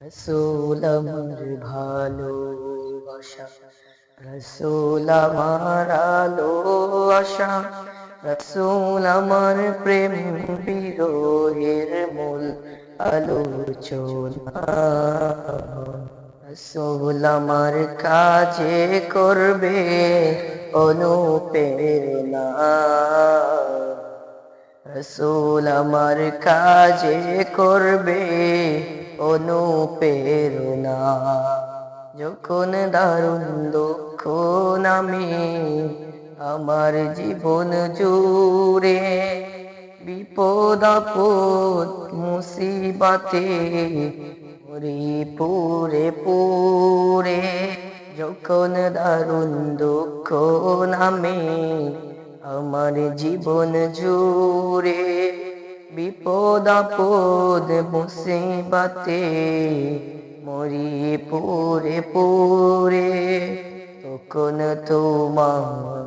রসুল আমার ভালোবাসা রসুল আশা রসুল আমার প্রেম বিরোহের মূল আলোচনা রসুল আমার কাজে করবে অনুপ্রেরণা রসুল আমার কাজে করবে অনুপ্রেরণা। যখন দারুণ দুঃখ নামে আমার জীবন জুড়ে, বিপদ, আপদ, মুসিবাতে পুরে পুরে যখন দারুণ দুঃখ নামে আমার জীবন জুড়ে বিপদ আপদ মুসিবাতে মরি পুরে পুরে তখন তোমার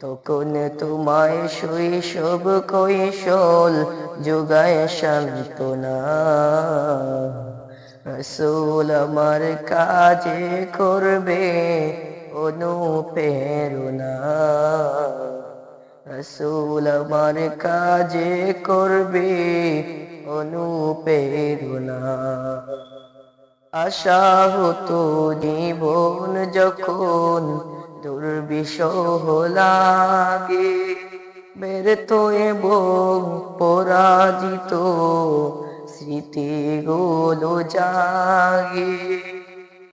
তখন তোমায় শৈশব কৈশল যোগায় শান্তনা রসুল আমার কাজে করবে অনুপ্রেরণা। রসুল আমার কাজে করবে অনুপ্রেরণা আশা হতো জীবন যখন দুর্বিষহ লাগে, ব্যর্থ এবং পরাজিত স্মৃতিগুলো জাগে।